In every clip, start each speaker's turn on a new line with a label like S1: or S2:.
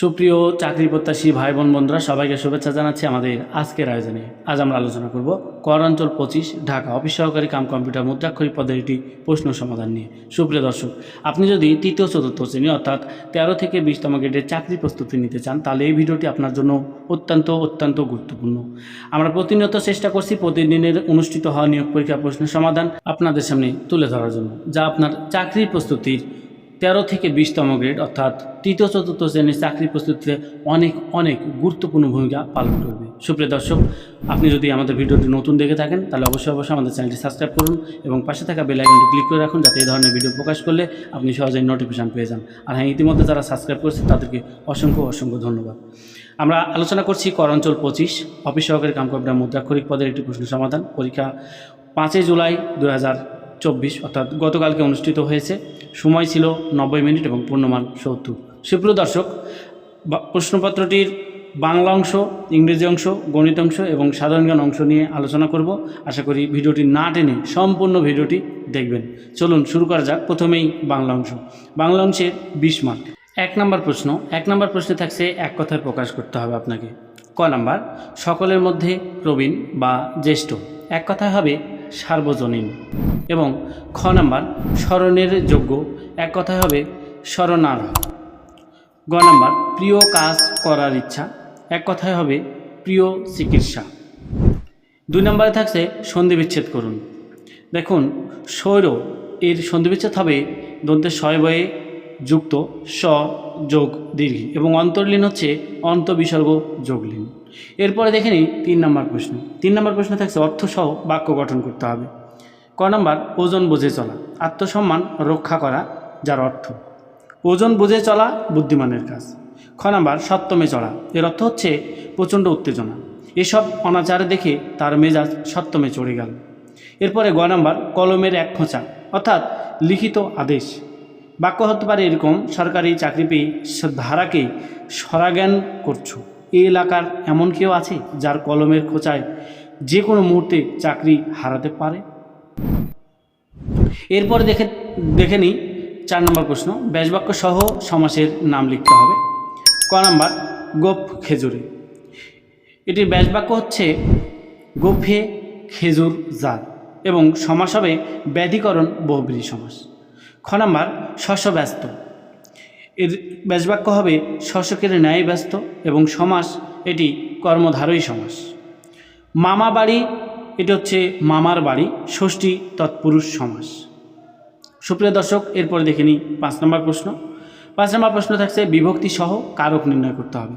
S1: সুপ্রিয় চাকরি প্রত্যাশী ভাই বোন বন্ধুরা, সবাইকে শুভেচ্ছা জানাচ্ছি আমাদের আজকের আয়োজনে। আজ আমরা আলোচনা করব করাঞ্চল পঁচিশ, ঢাকা অফিস সহকারী কাম কম্পিউটার মুদ্রাক্ষরিক পদের একটি প্রশ্ন সমাধান নিয়ে। সুপ্রিয় দর্শক, আপনি যদি তৃতীয়, চতুর্থ শ্রেণি অর্থাৎ তেরো থেকে বিশতম গ্রেডের চাকরি প্রস্তুতি নিতে চান, তাহলে এই ভিডিওটি আপনার জন্য অত্যন্ত অত্যন্ত গুরুত্বপূর্ণ। আমরা প্রতিনিয়ত চেষ্টা করছি প্রতিদিনের অনুষ্ঠিত হওয়া নিয়োগ পরীক্ষা প্রশ্নের সমাধান আপনাদের সামনে তুলে ধরার জন্য, যা আপনার চাকরির প্রস্তুতির তেরো থেকে বিশতম গ্রেড, অর্থাৎ তৃতীয় চতুর্থ শ্রেণির চাকরি প্রস্তুতিতে অনেক অনেক গুরুত্বপূর্ণ ভূমিকা পালন করবে। সুপ্রিয় দর্শক, আপনি যদি আমাদের ভিডিওটি নতুন দেখে থাকেন, তাহলে অবশ্যই অবশ্যই আমাদের চ্যানেলটি সাবস্ক্রাইব করুন এবং পাশে থাকা বেল আইকনটি ক্লিক করে রাখুন যাতে এই ধরনের ভিডিও প্রকাশ করলে আপনি সহজেই নোটিফিকেশান পেয়ে যান। আর হ্যাঁ ইতিমধ্যে যারা সাবস্ক্রাইব করেছে তাদেরকে অসংখ্য অসংখ্য ধন্যবাদ। আমরা আলোচনা করছি করাঞ্চল পঁচিশ, অফিস সহকারী কাম কম্পিউটার মুদ্রাক্ষরিক পদের একটি প্রশ্ন সমাধান, পরীক্ষা পাঁচই জুলাই দু হাজার চব্বিশ, অর্থাৎ গতকালকে অনুষ্ঠিত হয়েছে। সময় ছিল নব্বই মিনিট এবং পূর্ণমান সত্তর। সুপ্রিয় দর্শক প্রশ্নপত্রটির বাংলা অংশ, ইংরেজি অংশ, গণিত অংশ এবং সাধারণ জ্ঞান অংশ নিয়ে আলোচনা করব। আশা করি ভিডিওটি না টেনে সম্পূর্ণ ভিডিওটি দেখবেন। চলুন শুরু করা যাক প্রথমেই বাংলা অংশ। বাংলা অংশের বিশ মার্ক। এক নম্বর প্রশ্ন, এক নম্বর প্রশ্নে থাকছে এক কথায় প্রকাশ করতে হবে আপনাকে। ক নাম্বার, সকলের মধ্যে প্রবীণ বা জ্যেষ্ঠ। এক কথায় হবে সার্বজনীন। এবং খ নাম্বার, স্মরণের যোগ্য। এক কথায় হবে, স্মরণার্হ। গ নাম্বার, প্রিয় কাজ করার ইচ্ছা। এক কথায় হবে, প্রিয় চিকিৎসা। দুই নম্বরে থাকছে সন্ধি বিচ্ছেদ করুন। দেখুন সৌর এর সন্ধি বিচ্ছেদ হবে দন্তের শয় বয়ে যুক্ত, স যোগ দীর্ঘ। এবং অন্তর্লীন হচ্ছে অন্ত বিসর্গ যোগলীন। এরপরে দেখে নিই তিন নম্বর প্রশ্ন। তিন নম্বর প্রশ্ন থাকছে, অর্থসহ বাক্য গঠন করতে হবে। ক নম্বর, ওজন বুঝে চলা, আত্মসম্মান রক্ষা করা, যার অর্থ? ওজন বুঝে চলা বুদ্ধিমানের কাজ। খ নম্বর, সপ্তমে চড়া এর অর্থ হচ্ছে প্রচণ্ড উত্তেজনা। এসব অনাচার দেখে তার মেজাজ সপ্তমে চড়ে গেল। এরপরে গ নাম্বার, কলমের এক খোঁচা, অর্থাৎ লিখিত আদেশ। বাক্য হতে পারে এরকম, সরকারি চাকরি পেয়ে ধারাকে সরাজ্ঞান করছ। এই এলাকার এমন কেউ আছে যার কলমের খোঁচায় যে কোনো মুহূর্তে চাকরি হারাতে পারে? এরপরে দেখে দেখে নিই চার নম্বর প্রশ্ন। ব্যাসবাক্য সহ সমাসের নাম লিখতে হবে। ক নাম্বার গোপ খেজুরে। এটির ব্যাসবাক্য হচ্ছে গোফে খেজুর জাত এবং সমাস হবে ব্যাধিকরণ বহুব্রী সমাস। খ নাম্বার, শস্য ব্যস্ত। এর ব্যাসবাক্য হবে শশকের ন্যায় ব্যস্ত এবং সমাস এটি কর্মধারই সমাস। মামা বাড়ি, এটি হচ্ছে মামার বাড়ি, ষষ্ঠী তৎপুরুষ সমাস। সুপ্রিয় দর্শক, এরপরে দেখে নিই পাঁচ নম্বর প্রশ্ন। পাঁচ নম্বর প্রশ্ন থাকছে, বিভক্তি সহ কারক নির্ণয় করতে হবে।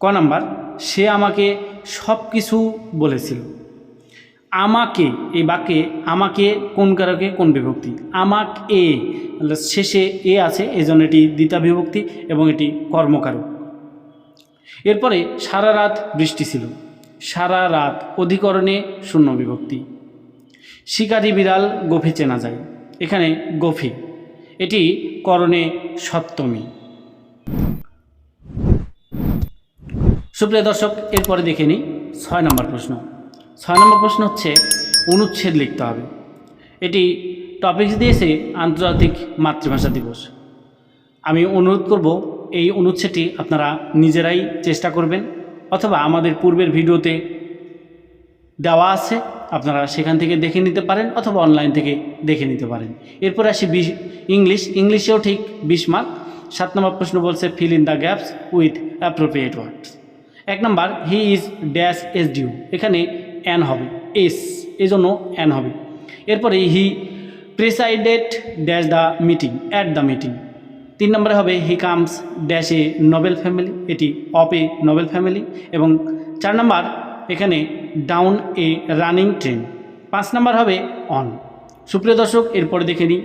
S1: ক নাম্বার, সে আমাকে সব কিছু বলেছিল। আমাকে, এই বাক্যে আমাকে কোন কারকে, কোন বিভক্তি? আমাক এ শেষে এ আছে এই জন্য এটি দ্বিতা বিভক্তি এবং এটি কর্মকারক। এরপরে সারা রাত বৃষ্টি ছিল। সারা রাত অধিকরণে শূন্য বিভক্তি। শিকারি বিড়াল গোফে চেনা যায়। এখানে গোফে, এটি করণে সপ্তমী। সুপ্রিয় দর্শক, এরপরে দেখে নিই। ছয় নম্বর প্রশ্ন। ছয় নম্বর প্রশ্ন হচ্ছে, অনুচ্ছেদ লিখতে হবে। এটি টপিকস দিয়েছে আন্তর্জাতিক মাতৃভাষা দিবস। আমি অনুরোধ করব, এই অনুচ্ছেদটি আপনারা নিজেরাই চেষ্টা করবেন, অথবা আমাদের পূর্বের ভিডিওতে দেওয়া আছে, আপনারা সেখান থেকে দেখে নিতে পারেন, অথবা অনলাইন থেকে দেখে নিতে পারেন। এরপর আসি বিশ, ইংলিশ, ইংলিশেও ঠিক বিশ মার্ক সাত নম্বর প্রশ্ন বলছে fill in the gaps with appropriate words এক number he is dash S due এখানে অ্যান হবে, এস এই জন্য অ্যান হবে। এরপরে he presided dash the meeting, at the meeting. তিন নম্বরে হবে he comes dash a noble family, এটি অফ এ নোবেল ফ্যামিলি। এবং চার নম্বর, এখানে ডাউন এ রানিং ট্রেন। পাঁচ নম্বর হবে অন। সুপ্রিয় দর্শক, এরপরে দেখে নিই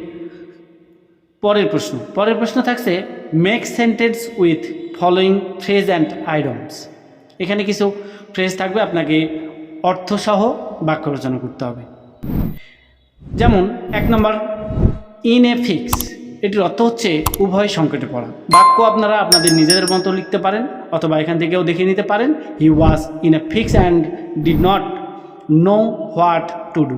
S1: পরের প্রশ্ন। পরের প্রশ্ন থাকছে make sentence with following phrase and idioms এখানে কিছু ফ্রেজ থাকবে, আপনাকে অর্থসহ বাক্য রচনা করতে হবে। যেমন, এক নম্বর ইন এ ফিক্স এটির অর্থ হচ্ছে উভয় সংকটে পড়া। বাক্য আপনারা আপনাদের নিজেদের মতো লিখতে পারেন অথবা এখান থেকেও দেখে নিতে পারেন he was in a fix and did not know what to do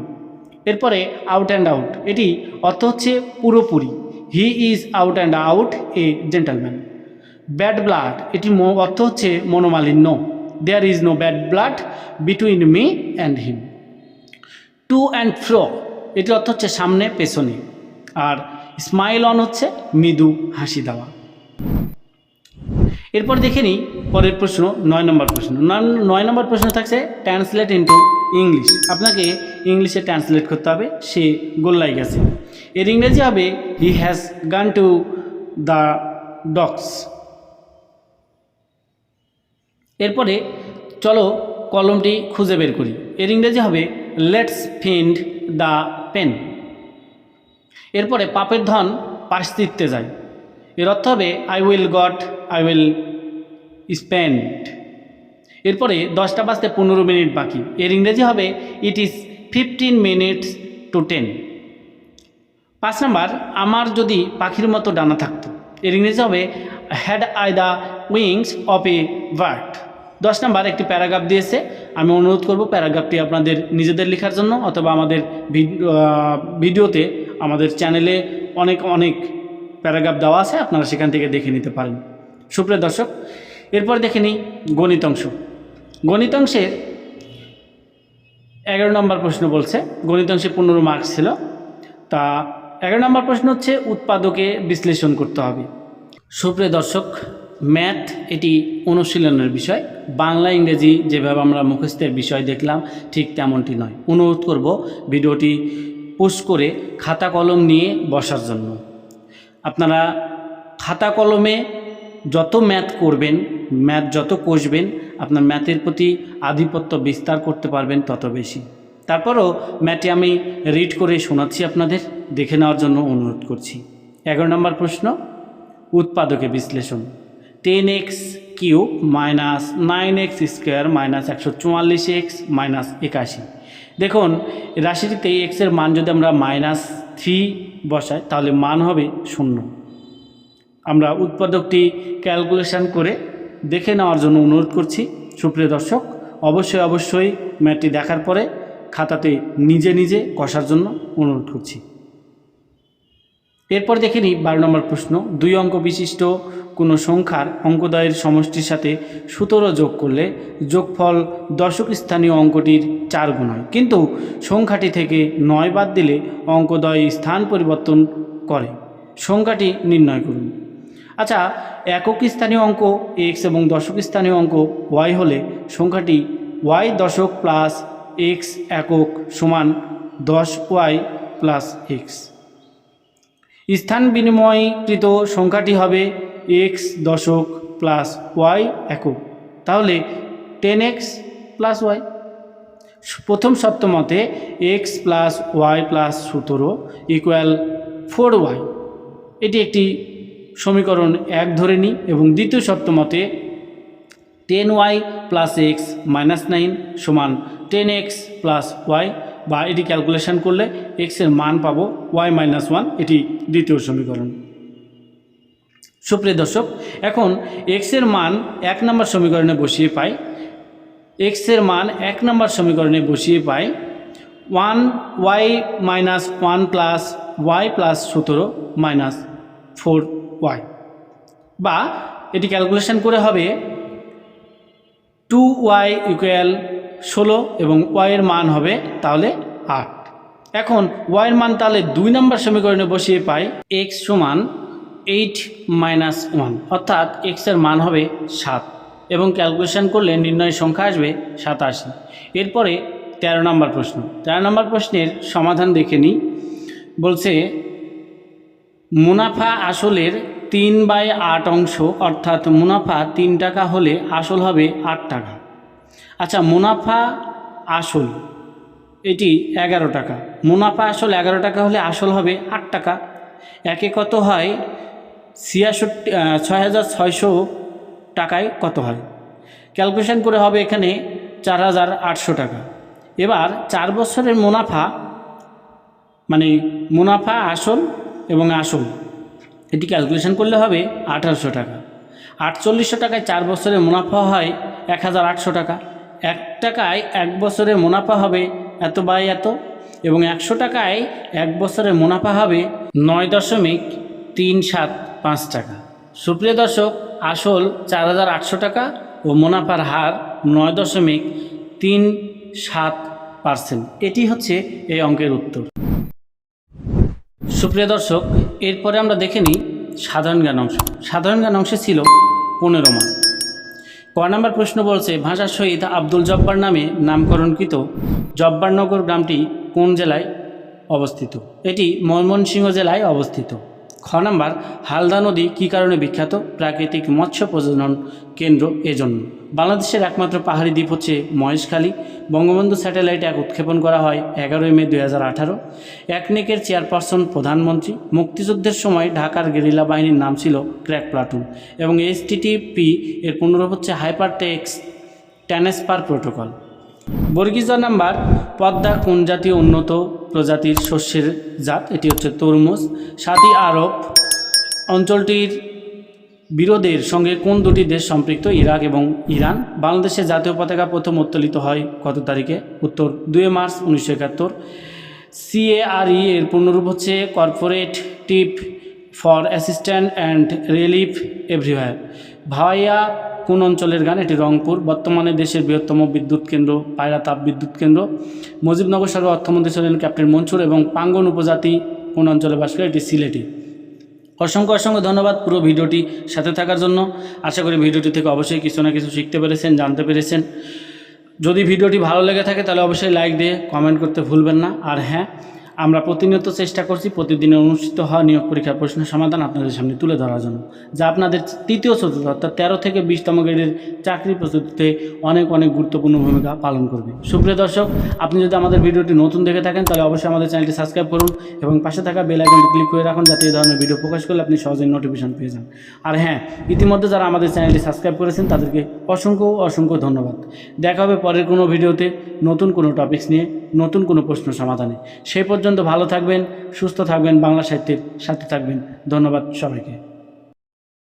S1: এরপরে আউট অ্যান্ড আউট এটি অর্থ হচ্ছে পুরোপুরি। He is out and out a gentleman bad blood এটি অর্থ হচ্ছে মনোমালিন্য। There is no bad blood between me and him to and fro এটির অর্থ হচ্ছে সামনে, পেছনে। আর স্মাইল অন হচ্ছে মৃদু হাসি দেওয়া। এরপর দেখে নিই পরের প্রশ্ন, নয় নম্বর প্রশ্ন। নয়- নম্বর প্রশ্ন থাকছে ট্রান্সলেট ইন্টু ইংলিশ আপনাকে ইংলিশে ট্রান্সলেট করতে হবে, সে গোল্লাই গেছে। এর ইংরেজি হবে he has gone to the dogs এরপরে চলো কলমটি খুঁজে বের করি। এর ইংরেজি হবে লেটস ফিন্ড দ্য পেন এরপরে পাপের ধন পার্শ্বিত্বে যায় এর অর্থ হবে I will got I will spend এরপরে দশটা বাজতে পনেরো মিনিট বাকি। এর ইংরেজি হবে it is fifteen minutes to ten পাঁচ নাম্বার, আমার যদি পাখির মতো ডানা থাকতো। এর ইংরেজি হবে had I the wings of a bird দশ নাম্বার একটি প্যারাগ্রাফ দিয়েছে। আমি অনুরোধ করব প্যারাগ্রাফটি আপনাদের নিজেদের লেখার জন্য অথবা আমাদের ভিড- ভিডিওতে আমাদের চ্যানেলে অনেক অনেক প্যারাগ্রাফ দেওয়া আছে, আপনারা সেখান থেকে দেখে নিতে পারেন। সুপ্রিয় দর্শক, এরপর দেখে নিই গণিত অংশ গণিত অংশের এগারো নম্বর প্রশ্ন বলছে গণিত অংশে পনেরো মার্কস ছিল। তা এগারো নম্বর প্রশ্ন হচ্ছে, উৎপাদকে বিশ্লেষণ করতে হবে। সুপ্রিয় দর্শক ম্যাথ এটি অনুশীলনের বিষয়। বাংলা, ইংরেজি যেভাবে আমরা মুখস্থের বিষয় দেখলাম, ঠিক তেমনটি নয়। অনুরোধ করব ভিডিওটি পোস্ট করে খাতা কলম নিয়ে বসার জন্য। আপনারা খাতা কলমে যত ম্যাথ করবেন, ম্যাথ যত কষবেন, আপনার ম্যাথের প্রতি আধিপত্য বিস্তার করতে পারবেন তত বেশি। তারপরও ম্যাথটি আমি রিড করে শোনাচ্ছি আপনাদের, দেখে নেওয়ার জন্য অনুরোধ করছি। এগারো নম্বর প্রশ্ন, উৎপাদকে বিশ্লেষণ। Ten x cube minus nine x square minus একশো চুয়াল্লিশ এক্স মাইনাস একাশি। দেখুন, রাশিটিতে এক্সের মান যদি আমরা মাইনাস থ্রি বসাই, তাহলে মান হবে শূন্য। আমরা উৎপাদকটি ক্যালকুলেশন করে দেখে নেওয়ার জন্য অনুরোধ করছি, সুপ্রিয় দর্শক। অবশ্যই অবশ্যই ম্যাটটি দেখার পরে খাতাতে নিজে নিজে কষার জন্য অনুরোধ করছি। এরপর দেখে নিই বারো নম্বর প্রশ্ন, দুই অঙ্ক বিশিষ্ট কোনো সংখ্যার অঙ্কদয়ের সমষ্টির সাথে সতেরো যোগ করলে যোগফল দশক স্থানীয় অঙ্কটির চার গুণ হয়। কিন্তু সংখ্যাটি থেকে নয় বাদ দিলে অঙ্কদয় স্থান পরিবর্তন করে। সংখ্যাটি নির্ণয় করুন। আচ্ছা একক স্থানীয় অঙ্ক এক্স এবং দশক স্থানীয় অঙ্ক ওয়াই হলে সংখ্যাটি ওয়াই দশক প্লাস এক্স একক সমান দশ ওয়াই প্লাস এক্স স্থান বিনিময়কৃত সংখ্যাটি হবে এক্স দশক প্লাস ওয়াই একক। তাহলে টেন এক্স প্লাস ওয়াই প্রথম সপ্তমতে এক্স প্লাস ওয়াই প্লাস সতেরো ইকুয়াল ফোর ওয়াই এটি একটি সমীকরণ এক ধরে নিই এবং দ্বিতীয় সপ্তমতে ten y plus x minus nine সমান টেন এক্স প্লাস ওয়াই বা এটি ক্যালকুলেশন করলে এক্সের মান পাবো ওয়াই মাইনাস ওয়ান এটি দ্বিতীয় সমীকরণ। সুপ্রিয় দর্শক, এখন এক্সের মান এক নম্বর সমীকরণে বসিয়ে পাই। এক্সের মান এক নম্বর সমীকরণে বসিয়ে পাই one y minus one plus y plus সতেরো মাইনাস ফোর ওয়াই বা এটি ক্যালকুলেশন করে হবে টু ওয়াই ইকুয়াল ষোলো এবং ওয়াইয়ের মান হবে তাহলে আট। এখন ওয়াইয়ের মান তাহলে দুই নম্বর সমীকরণে বসিয়ে পাই এক্স সমান এইট মাইনাস ওয়ান অর্থাৎ এক্সের মান হবে সাত এবং ক্যালকুলেশন করলে নির্ণয় সংখ্যা আসবে সাতাশি। এরপরে তেরো নম্বর প্রশ্ন। তেরো নম্বর প্রশ্নের সমাধান দেখে নিই। বলছে, মুনাফা আসলের তিন বাই আট অংশ, অর্থাৎ মুনাফা তিন টাকা হলে আসল হবে আট টাকা। আচ্ছা মুনাফা আসল, এটি এগারো টাকা। মুনাফা আসল এগারো টাকা হলে আসল হবে আট টাকা। একে কত হয়? ছিয়াষট্টি ছয় হাজার ছয়শো টাকায় কত হয়? ক্যালকুলেশন করে হবে এখানে চার হাজার আটশো টাকা। এবার চার বছরের মুনাফা মানে মুনাফা আসল এবং আসল, এটি ক্যালকুলেশন করলে হবে আঠারোশো টাকা। আটচল্লিশশো টাকায় চার বছরে মুনাফা হয় এক হাজার আটশো টাকা। এক টাকায় এক বছরে মুনাফা হবে এত বাই এত এবং একশো টাকায় এক বছরে মুনাফা হবে নয় দশমিক তিন সাত পাঁচ টাকা। সুপ্রিয় দর্শক, আসল চার হাজার আটশো টাকা ও মুনাফার হার নয় দশমিক তিন সাত পার্সেন্ট। এটি হচ্ছে এই অঙ্কের উত্তর। সুপ্রিয় দর্শক, এরপরে আমরা দেখে নিই সাধারণ জ্ঞান অংশ। সাধারণ জ্ঞান অংশে ছিল পনেরো মার্ক ক নম্বর প্রশ্ন বলছে, ভাষার শহীদ আব্দুল জব্বার নামে নামকরণকৃত জব্বারনগর গ্রামটি কোন জেলায় অবস্থিত? এটি ময়মনসিংহ জেলায় অবস্থিত। খ নাম্বার, হালদা নদী কী কারণে বিখ্যাত? প্রাকৃতিক মৎস্য প্রজনন কেন্দ্র এজন্য। বাংলাদেশের একমাত্র পাহাড়ি দ্বীপ হচ্ছে মহেশখালী। বঙ্গবন্ধু স্যাটেলাইট এক উৎক্ষেপণ করা হয় এগারোই মে দুই হাজার আঠারো। একনেকের চেয়ারপারসন প্রধানমন্ত্রী। মুক্তিযুদ্ধের সময় ঢাকার গেরিলা বাহিনীর নাম ছিল ক্র্যাক প্লাটুন এবং এইচটিটিপি এর পুনরূপ হচ্ছে হাইপার টেক্স ট্রান্সফার প্রোটোকল। বর্গিজ নাম্বার, পদ্মা কোন জাতীয় উন্নত প্রজাতির শস্যের জাত? এটি হচ্ছে তরমুজ। সাতই আরব, অঞ্চলটির বিরোধের সঙ্গে কোন দুটি দেশ সম্পৃক্ত? ইরাক এবং ইরান। বাংলাদেশের জাতীয় পতাকা প্রথম উত্তোলিত হয় কত তারিখে? উত্তর দুই মার্চ উনিশশো একাত্তর। সিএআরই এর পূর্ণরূপ হচ্ছে corporate tip for assistant and relief everywhere. Bhawaiya কোন অঞ্চলের গান? এটি রংপুর। বর্তমানে দেশের বৃহত্তম বিদ্যুৎ কেন্দ্র, পায়রা তাপ বিদ্যুৎ কেন্দ্র। মুজিবনগর সরকার অর্থমন্ত্রী ছিলেন ক্যাপ্টেন মনসুর এবং পাঙ্গন উপজাতি কোন অঞ্চলে বাস করে? এটি সিলেটি। অসংখ্য অসংখ্য ধন্যবাদ পুরো ভিডিওটি সাথে থাকার জন্য। আশা করি ভিডিওটি থেকে অবশ্যই কিছু না কিছু শিখতে পেরেছেন, জানতে পেরেছেন। যদি ভিডিওটি ভালো লেগে থাকে তাহলে অবশ্যই লাইক দিয়ে কমেন্ট করতে ভুলবেন না। আর হ্যাঁ আমরা প্রতিনিয়ত চেষ্টা করছি প্রতিদিনের অনুষ্ঠিত হওয়া নিয়োগ পরীক্ষার প্রশ্ন সমাধান আপনাদের সামনে তুলে ধরার জন্য, যা আপনাদের তৃতীয় চতুর্থ অর্থাৎ তেরো থেকে বিশতম গ্রেডের চাকরি প্রস্তুতিতে অনেক অনেক গুরুত্বপূর্ণ ভূমিকা পালন করবে। সুপ্রিয় দর্শক, আপনি যদি আমাদের ভিডিওটি নতুন দেখে থাকেন, তাহলে অবশ্যই আমাদের চ্যানেলটি সাবস্ক্রাইব করুন এবং পাশে থাকা বেল আইকনটি ক্লিক করে রাখুন, যাতে এই ধরনের ভিডিও প্রকাশ করলে আপনি সহজেই নোটিফিকেশন পেয়ে যান। আর হ্যাঁ ইতিমধ্যে যারা আমাদের চ্যানেলটি সাবস্ক্রাইব করেছেন, তাদেরকে অসংখ্য অসংখ্য ধন্যবাদ। দেখা হবে পরের কোনো ভিডিওতে নতুন কোনো টপিকস নিয়ে নতুন কোনো প্রশ্ন সমাধানে। সেই পর্যন্ত ভালো থাকবেন সুস্থ থাকবেন বাংলা সাহিত্যের সাথে থাকবেন। ধন্যবাদ সবাইকে।